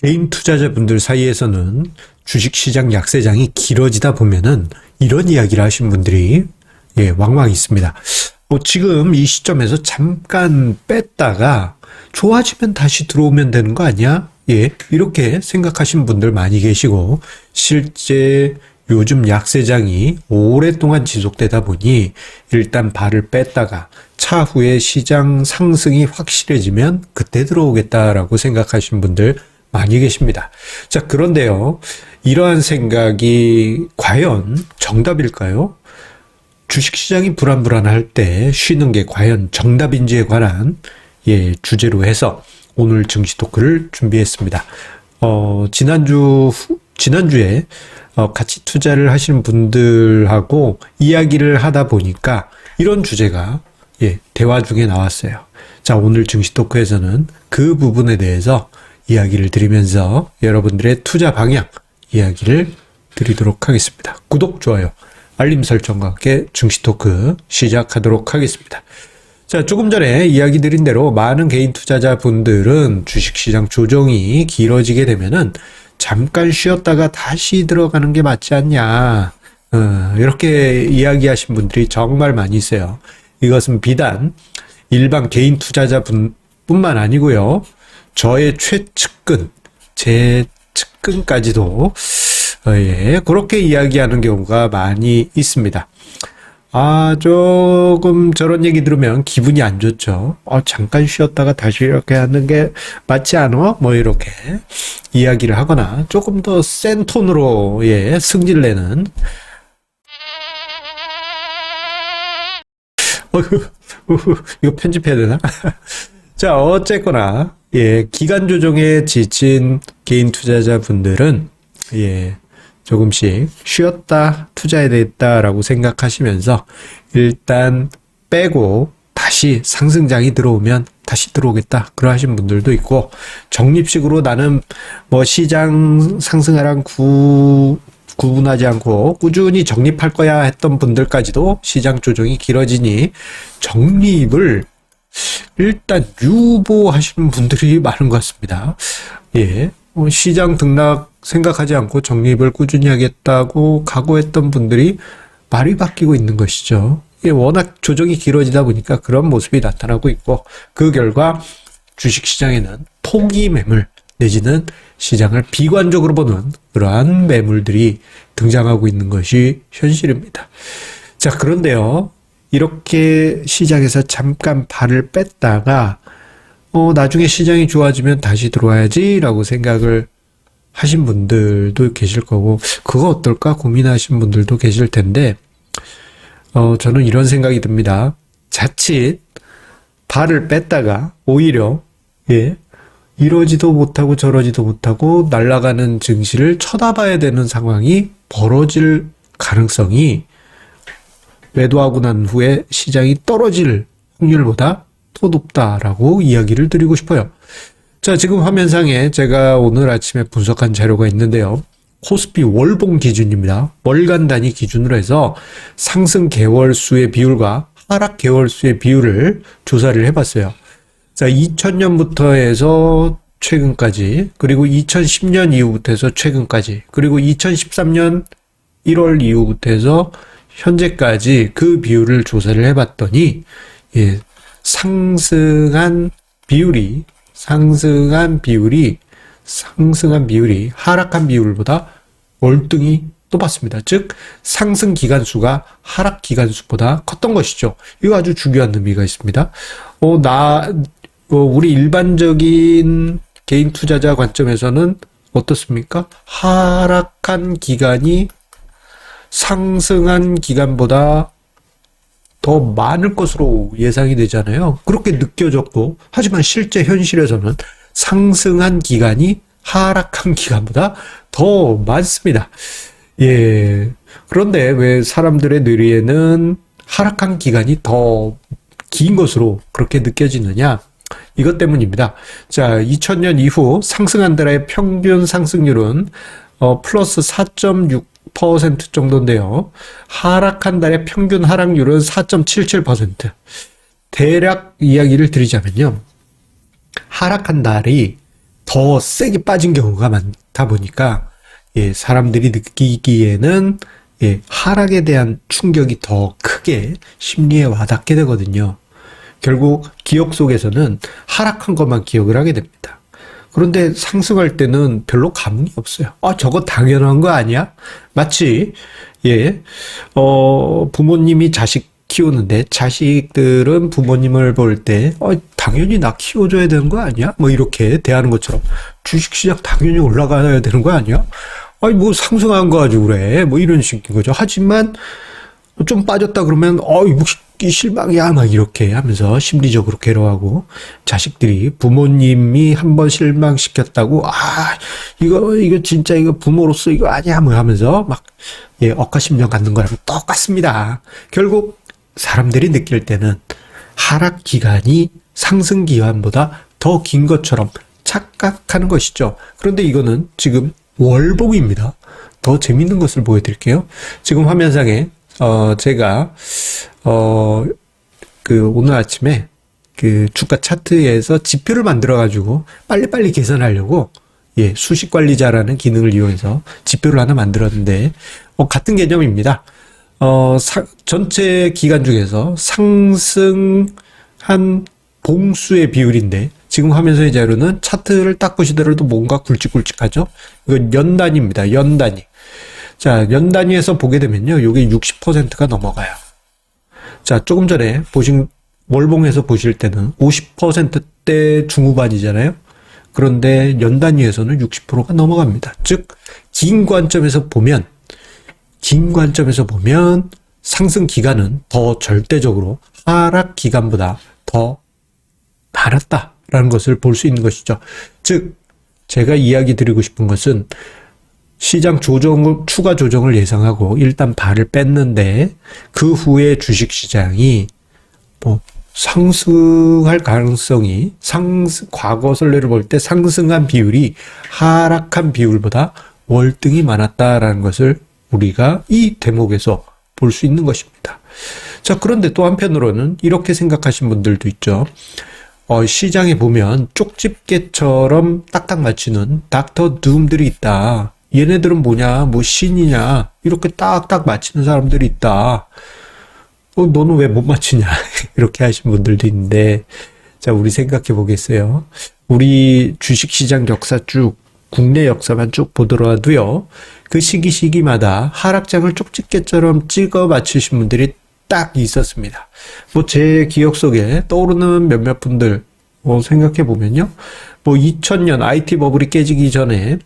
개인 투자자분들 사이에서는 주식시장 약세장이 길어지다 보면은 이런 이야기를 하신 분들이 예, 왕왕 있습니다. 뭐 지금 이 시점에서 잠깐 뺐다가 좋아지면 다시 들어오면 되는 거 아니야? 예, 이렇게 생각하신 분들 많이 계시고 실제 요즘 약세장이 오랫동안 지속되다 보니 일단 발을 뺐다가 차후에 시장 상승이 확실해지면 그때 들어오겠다라고 생각하신 분들 많이 계십니다. 자, 그런데요. 이러한 생각이 과연 정답일까요? 주식시장이 불안불안할 때 쉬는 게 과연 정답인지에 관한 예, 주제로 해서 오늘 증시 토크를 준비했습니다. 어, 지난주, 후- 지난주에 어, 같이 투자를 하시는 분들하고 이야기를 하다 보니까 이런 주제가 예, 대화 중에 나왔어요. 자, 오늘 증시 토크에서는 그 부분에 대해서 이야기를 드리면서 여러분들의 투자 방향 이야기를 드리도록 하겠습니다. 구독, 좋아요, 알림 설정과 함께 증시 토크 시작하도록 하겠습니다. 자, 조금 전에 이야기 드린 대로 많은 개인 투자자 분들은 주식시장 조정이 길어지게 되면은 잠깐 쉬었다가 다시 들어가는 게 맞지 않냐. 어, 이렇게 이야기하신 분들이 정말 많이 있어요. 이것은 비단 일반 개인 투자자 분 뿐만 아니고요. 저의 최측근, 제 측근까지도 어, 예, 그렇게 이야기하는 경우가 많이 있습니다. 아, 조금 저런 얘기 들으면 기분이 안 좋죠. 어, 잠깐 쉬었다가 다시 이렇게 하는 게 맞지 않아? 뭐 이렇게 이야기를 하거나 조금 더 센 톤으로 예, 승질 내는 이거 편집해야 되나? 자, 어쨌거나, 예, 기간 조정에 지친 개인 투자자분들은, 예, 조금씩 쉬었다, 투자해야 되겠다라고 생각하시면서, 일단 빼고, 다시 상승장이 들어오면 다시 들어오겠다. 그러하신 분들도 있고, 적립식으로 나는 뭐 시장 상승하랑 구, 구분하지 않고 꾸준히 적립할 거야 했던 분들까지도 시장 조정이 길어지니 적립을 일단 유보하시는 분들이 많은 것 같습니다. 예. 어, 시장 등락 생각하지 않고 적립을 꾸준히 하겠다고 각오했던 분들이 말이 바뀌고 있는 것이죠. 예, 워낙 조정이 길어지다 보니까 그런 모습이 나타나고 있고 그 결과 주식 시장에는 포기 매물 내지는 시장을 비관적으로 보는 그러한 매물들이 등장하고 있는 것이 현실입니다. 자, 그런데요. 이렇게 시장에서 잠깐 발을 뺐다가 어, 나중에 시장이 좋아지면 다시 들어와야지라고 생각을 하신 분들도 계실 거고 그거 어떨까 고민하신 분들도 계실 텐데 어, 저는 이런 생각이 듭니다. 자칫 발을 뺐다가 오히려 예 이러지도 못하고 저러지도 못하고 날아가는 증시를 쳐다봐야 되는 상황이 벌어질 가능성이 매도하고 난 후에 시장이 떨어질 확률보다 더 높다라고 이야기를 드리고 싶어요. 자, 지금 화면상에 제가 오늘 아침에 분석한 자료가 있는데요. 코스피 월봉 기준입니다. 월간 단위 기준으로 해서 상승 개월 수의 비율과 하락 개월 수의 비율을 조사를 해봤어요. 자, 2000년부터 해서 최근까지, 그리고 2010년 이후부터 해서 최근까지, 그리고 2013년 1월 이후부터 해서 현재까지 그 비율을 조사를 해봤더니, 예, 상승한 비율이, 상승한 비율이, 상승한 비율이 하락한 비율보다 월등히 높았습니다. 즉, 상승 기간수가 하락 기간수보다 컸던 것이죠. 이거 아주 중요한 의미가 있습니다. 어, 나, 어, 우리 일반적인 개인 투자자 관점에서는 어떻습니까? 하락한 기간이 상승한 기간보다 더 많을 것으로 예상이 되잖아요. 그렇게 느껴졌고, 하지만 실제 현실에서는 상승한 기간이 하락한 기간보다 더 많습니다. 예. 그런데 왜 사람들의 뇌리에는 하락한 기간이 더 긴 것으로 그렇게 느껴지느냐? 이것 때문입니다. 자, 2000년 이후 상승한 달의 평균 상승률은 어, 플러스 4.6% 정도인데요. 하락한 달의 평균 하락률은 4.77%. 대략 이야기를 드리자면요. 하락한 달이 더 세게 빠진 경우가 많다 보니까 예, 사람들이 느끼기에는 예, 하락에 대한 충격이 더 크게 심리에 와닿게 되거든요. 결국 기억 속에서는 하락한 것만 기억을 하게 됩니다. 그런데 상승할 때는 별로 감흥이 없어요. 아, 저거 당연한 거 아니야? 마치, 예, 어, 부모님이 자식 키우는데 자식들은 부모님을 볼 때, 어, 당연히 나 키워줘야 되는 거 아니야? 뭐 이렇게 대하는 것처럼 주식시장 당연히 올라가야 되는 거 아니야? 아니, 뭐 상승한 거 가지고 그래. 뭐 이런 식인 거죠. 하지만 좀 빠졌다 그러면, 어, 이거 실망이야. 막 이렇게 하면서 심리적으로 괴로워하고 자식들이 부모님이 한번 실망시켰다고, 아, 이거, 이거 진짜 이거 부모로서 이거 아니야. 뭐 하면서 막, 예, 억하심정 갖는 거랑 똑같습니다. 결국 사람들이 느낄 때는 하락 기간이 상승 기간보다 더 긴 것처럼 착각하는 것이죠. 그런데 이거는 지금 월봉입니다. 더 재밌는 것을 보여드릴게요. 지금 화면상에 어 제가 어 그 오늘 아침에 그 주가 차트에서 지표를 만들어 가지고 빨리빨리 계산하려고 예, 수식 관리자라는 기능을 이용해서 지표를 하나 만들었는데 어, 같은 개념입니다. 어, 사- 전체 기간 중에서 상승한 봉수의 비율인데 지금 화면상의 자료는 차트를 딱 보시더라도 뭔가 굵직굵직하죠? 이건 연 단위입니다. 연 단위. 자, 연 단위에서 보게 되면요. 요게 60%가 넘어가요. 자, 조금 전에 보신 월봉에서 보실 때는 50%대 중후반이잖아요. 그런데 연 단위에서는 60%가 넘어갑니다. 즉, 긴 관점에서 보면 긴 관점에서 보면 상승 기간은 더 절대적으로 하락 기간보다 더 많았다라는 것을 볼 수 있는 것이죠. 즉, 제가 이야기 드리고 싶은 것은 시장 조정을, 추가 조정을 예상하고 일단 발을 뺐는데 그 후에 주식 시장이 뭐 상승할 가능성이 상승, 과거 선례를 볼 때 상승한 비율이 하락한 비율보다 월등히 많았다라는 것을 우리가 이 대목에서 볼 수 있는 것입니다. 자, 그런데 또 한편으로는 이렇게 생각하신 분들도 있죠. 어, 시장에 보면 쪽집게처럼 딱딱 맞추는 닥터 둠들이 있다. 얘네들은 뭐냐, 뭐 신이냐, 이렇게 딱딱 맞히는 사람들이 있다. 어, 너는 왜 못 맞추냐? 이렇게 하신 분들도 있는데, 자, 우리 생각해 보겠어요. 우리 주식시장 역사 쭉, 국내 역사만 쭉 보더라도요, 그 시기 시기마다 하락장을 쪽집게처럼 찍어 맞추신 분들이 딱 있었습니다. 뭐 제 기억 속에 떠오르는 몇몇 분들, 뭐 생각해 보면요, 뭐 2000년 IT 버블이 깨지기 전에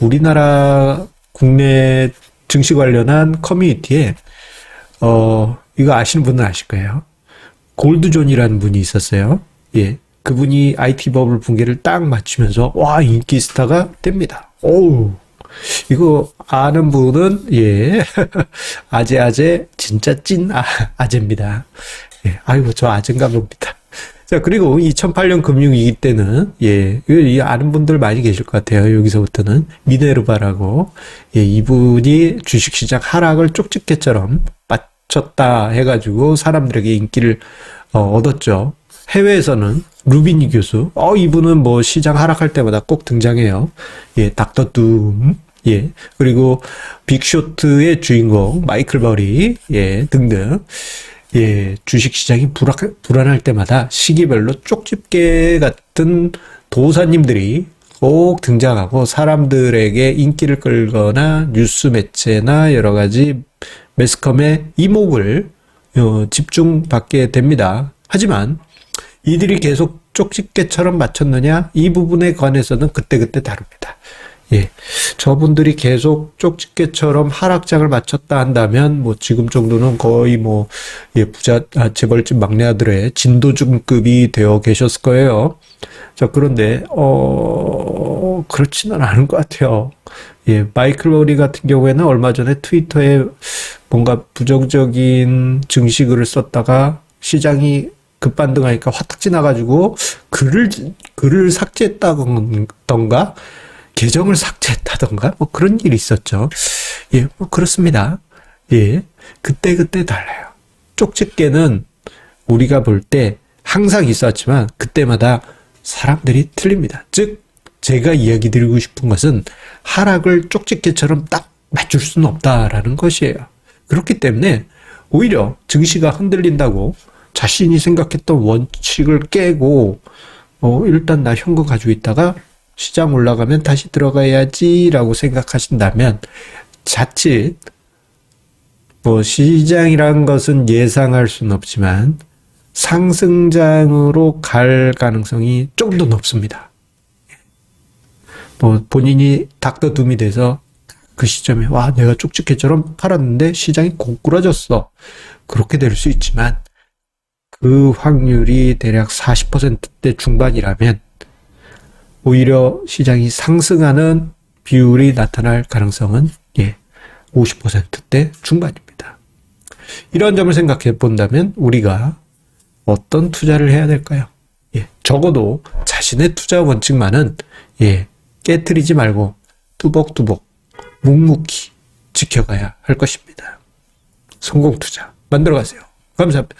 우리나라 국내 증시 관련한 커뮤니티에 어 이거 아시는 분은 아실 거예요. 골드존이라는 분이 있었어요. 예. 그분이 IT 버블 붕괴를 딱 맞추면서 와 인기 스타가 됩니다. 오우 이거 아는 분은 예 아재 아재 진짜 찐 아, 아재입니다. 예 아이고 저 아재인가 봅니다. 자 그리고 2008년 금융위기 때는 예 이거 이 아는 분들 많이 계실 것 같아요. 여기서부터는 미네르바라고 예 이분이 주식시장 하락을 쪽집게처럼 맞췄다 해가지고 사람들에게 인기를 어, 얻었죠. 해외에서는 루비니 교수, 어, 이분은 뭐 시장 하락할 때마다 꼭 등장해요. 예, 닥터 둠, 예, 그리고 빅쇼트의 주인공, 마이클 버리, 예, 등등. 예, 주식 시장이 불악, 불안 할 때마다 시기별로 쪽집게 같은 도사님들이 꼭 등장하고 사람들에게 인기를 끌거나 뉴스 매체나 여러 가지 매스컴의 이목을 어, 집중받게 됩니다. 하지만 이들이 계속 쪽집게처럼 맞췄느냐? 이 부분에 관해서는 그때그때 다릅니다. 예. 저분들이 계속 쪽집게처럼 하락장을 맞췄다 한다면, 뭐, 지금 정도는 거의 뭐, 예, 부자, 아, 재벌집 막내 아들의 진도중급이 되어 계셨을 거예요. 자, 그런데, 어, 그렇지는 않은 것 같아요. 예, 마이클 버리 같은 경우에는 얼마 전에 트위터에 뭔가 부정적인 증시글을 썼다가 시장이 급반등하니까 화탁 지나가지고 글을 글을 삭제했다던가 계정을 삭제했다던가 뭐 그런 일이 있었죠. 예, 뭐 그렇습니다. 예, 그때 그때 달라요. 쪽집게는 우리가 볼 때 항상 있었지만 그때마다 사람들이 틀립니다. 즉 제가 이야기 드리고 싶은 것은 하락을 쪽집게처럼 딱 맞출 수는 없다라는 것이에요. 그렇기 때문에 오히려 증시가 흔들린다고 자신이 생각했던 원칙을 깨고 어, 일단 나 현금 가지고 있다가 시장 올라가면 다시 들어가야지라고 생각하신다면 자칫 뭐 시장이란 것은 예상할 수는 없지만 상승장으로 갈 가능성이 조금 더 높습니다. 뭐 본인이 닥터둠이 돼서 그 시점에 와 내가 쪽집게처럼 팔았는데 시장이 고꾸라졌어 그렇게 될 수 있지만 그 확률이 대략 40%대 중반이라면 오히려 시장이 상승하는 비율이 나타날 가능성은 예 50%대 중반입니다. 이런 점을 생각해 본다면 우리가 어떤 투자를 해야 될까요? 예, 적어도 자신의 투자 원칙만은 예, 깨뜨리지 말고 뚜벅뚜벅 묵묵히 지켜가야 할 것입니다. 성공 투자 만들어 가세요. 감사합니다.